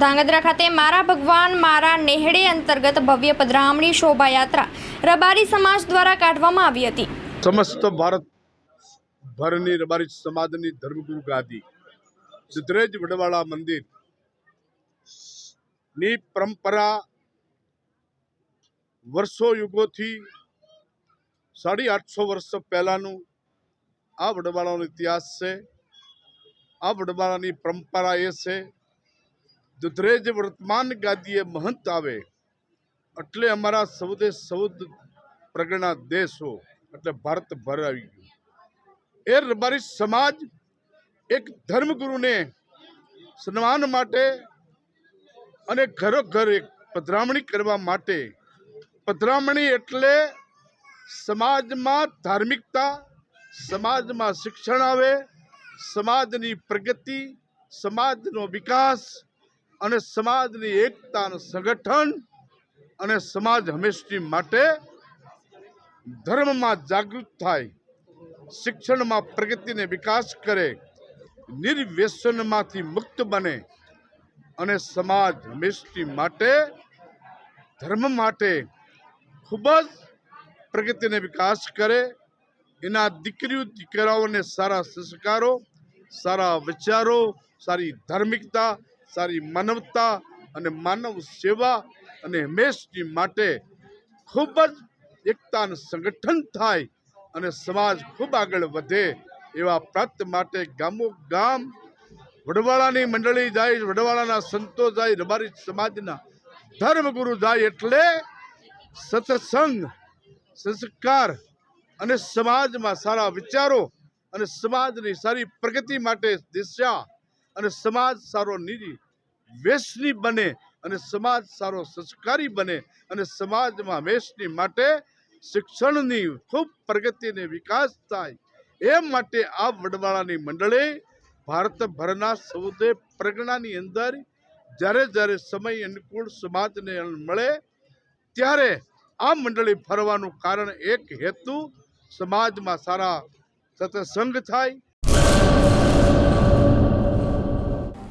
ધાંગધ્રા ખાતે મારા ભગવાન, મારા નેહડે અંતર્ગત ભવ્ય પધરામણી શોભાયાત્રા રબારી સમાજ દ્વારા કાઢવામાં આવી હતી. સમસ્ત ભારત ભરની રબારી સમાજની ધર્મગુરુ ગાદી સિદ્ધરેજ વડવાળા મંદિર, ની પરંપરા વર્ષો યુગોથી સાડી આઠસો વર્ષ પહેલાનું આ વડવાળાનો ઇતિહાસ છે. આ વડવાળાની પરંપરા એ છે દુધરેજ વર્તમાન ગાદીએ મહંત આવે, એટલે અમારા સૌદે સૌદ પ્રગણા દેશો, એટલે ભારત ભર આવી ગયું. એ રબારી સમાજ એક ધર્મગુરુને સન્માન માટે અને ઘરો ઘર એક પધરામણી કરવા માટે, પધરામણી એટલે સમાજમાં ધાર્મિકતા, સમાજમાં શિક્ષણ આવે, સમાજની પ્રગતિ, સમાજનો વિકાસ અને સમાજની એકતાનું સંગઠન અને સમાજ હંમેશની માટે ધર્મમાં જાગૃત થાય, શિક્ષણમાં પ્રગતિને વિકાસ કરે, નિર્વ્યસનમાંથી મુક્ત બને અને સમાજ હંમેશની માટે ધર્મ માટે ખૂબ જ પ્રગતિને વિકાસ કરે. એના દીકરીઓ, દીકરાઓને સારા સંસ્કારો, સારા વિચારો, સારી ધાર્મિકતા સારી માનવતા અને માનવ સેવા અને હંમેશની માટે ખૂબ જ એકતાનું સંગઠન થાય અને સમાજ ખૂબ આગળ વધે એવા પ્રાપ્ત માટે ગામો ગામ વડવાળાની મંડળી જાય વડવાળાના સંતો જાય, રબારી સમાજના ધર્મગુરુ જાય એટલે સત્સંગ, સંસ્કાર અને સમાજમાં સારા વિચારો અને સમાજની સારી પ્રગતિ માટે દિશા અને સમાજ સારો નિધિ વેશની બને અને સમાજ સારો સંસ્કારી બને અને સમાજમાં હંમેશની માટે શિક્ષણની ખૂબ પ્રગતિને વિકાસ થાય. એ માટે આ વડવાળાની મંડળી ભારતભરના સૌદે પ્રજ્ઞાની અંદર જ્યારે જ્યારે સમય અનુકૂળ સમાજને મળે ત્યારે આ મંડળી ફરવાનું કારણ એક હેતુ સમાજમાં સારા સત્સંગ થાય